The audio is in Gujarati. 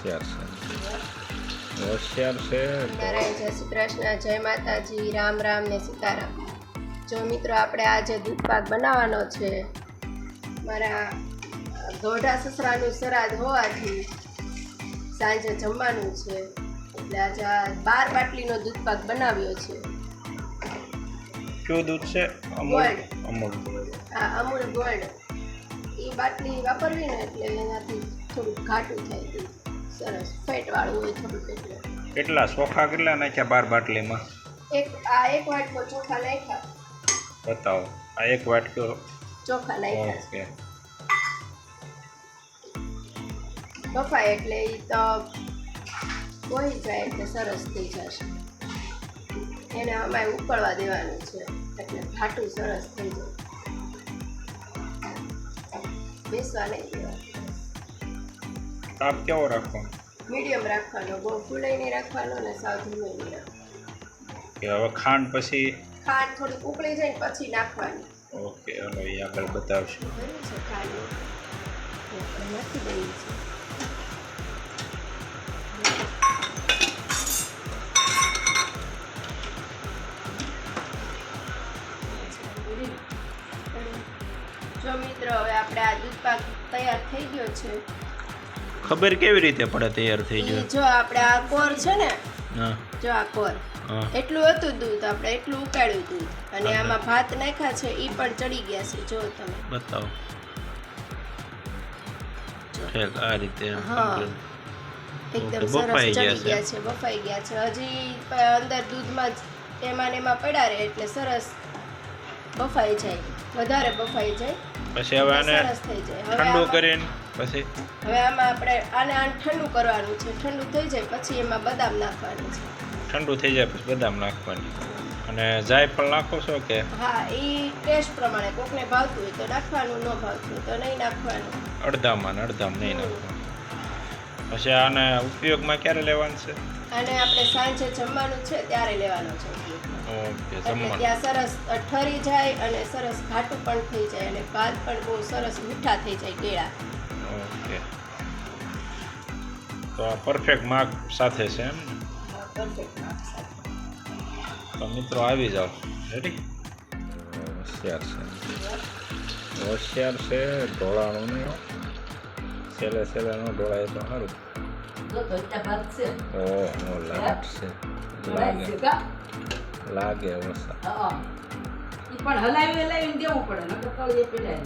હોશિયાર છે. હોશિયાર છે નારાયણ જય શ્રી કૃષ્ણ જય માતાજી રામ રામ ને સીતારામ. જો મિત્રો આપણે આજે દૂધ પાક બનાવવાનો છે. મારા દોઢા સસરાનું સરાદ હોવાથી સાંજે જમવાનું છે. એટલે આજે આ બાર બાટલીનો દૂધ પાક બનાવ્યો છે. કયું દૂધ છે? અમૂલ. ગોલ્ડ. અમૂલ. આ અમૂલ ગોલ્ડ એ બાટલી વાપરવી ને એટલે એનાથી થોડુંક ઘાટું થાય સરસ. ફેટવાળું હોય થોડું એટલે. કેટલા? ચોખા કેટલા નાખ્યા બાર બાટલીમાં? એક આ એક વાટકો ચોખા નાખ્યા. બતાવો. આ એક વાટકો. ચોખા નાખ્યા. બફાય એટલે એ તો કોઈ જાય એટલે સરસ થઈ જશે. એને અમારે ઉકળવા દેવાનું છે. એટલે ઘાટું સરસ થઈ જાય. બેસવા નહીં દેવાનું. તાપ કેવો રાખવાનો મીડિયમ રાખવાનો બહુ ફૂલાઈ નહીં રાખવાનો અને સાવ ધીમે નહીં ઓકે હવે ખાંડ પછી? ખાંડ થોડી ઉકળી જાય ને પછી નાખવાની. ઓકે હવે એ આગળ બતાવશું. છે ખાંડ? નાખી દઈએ છીએ. જો મિત્રો હવે આપણે આ દૂધ પાક તૈયાર થઈ ગયો છે. ખબર કેવી રીતે પડે તૈયાર થઈ ગયો જો આપણે આ કોર છે ને જો આ કોર એટલું હતું દૂધ આપણે એટલું ઉકાળ્યું દૂધ અને? આમાં ભાત નાખ્યા છે એ પણ ચડી ગયા છે જો તમે. બતાવો. ઠીક આ રીતે હા. એકદમ સરસ ચડી ગયા છે. બફાઈ ગયા છે. હજી અંદર દૂધમાં જ એમાં ને એમાં પડ્યા રહે એટલે સરસ બફાઈ જાય વધારે બફાઈ જાય. પછી હવે આને ઠંડુ કરીને પછી હવે આમાં આપણે આને આને ઠંડુ કરવાનું છે. ઠંડુ થઈ જાય પછી એમાં બદામ નાખવાનું છે. ઠંડુ થઈ જાય પછી બદામ નાખવાની. અને જાયફળ નાખો છો કે? હા એ ટેસ્ટ પ્રમાણે કોકને ભાવતું હોય તો નાખવાનું ન ભાવતું તો નહીં નાખવાનું. અડધામાં અડધામાં નહીં નાખવાનું. પછી આને ઉપયોગમાં ક્યારે લેવાનું છે? અને આપણે સાંજે જમવાનું છે ત્યારે લેવાનો છે. ઓકે જમવાનું. ત્યાં સરસ ઠરી જાય અને સરસ ઘાટું પણ થઈ જાય અને ભાત પણ બહુ સરસ મીઠા થઈ જાય કેળા. ઓકે. તો આ પરફેક્ટ માર્ક સાથે છે એમ? તો મિત્રો આવી જાઓ. રેડી હોશિયાર છે. હોશિયાર છે ઢોળાણું નહીં છેલ્લે છેલ્લે ન ઢોળાય તો સારું ઓહો લાટ છે. લાગે? લાગે વરસાદ પણ હલાવી હલાવીને દેવું પડે નકર તો એ પીડાય.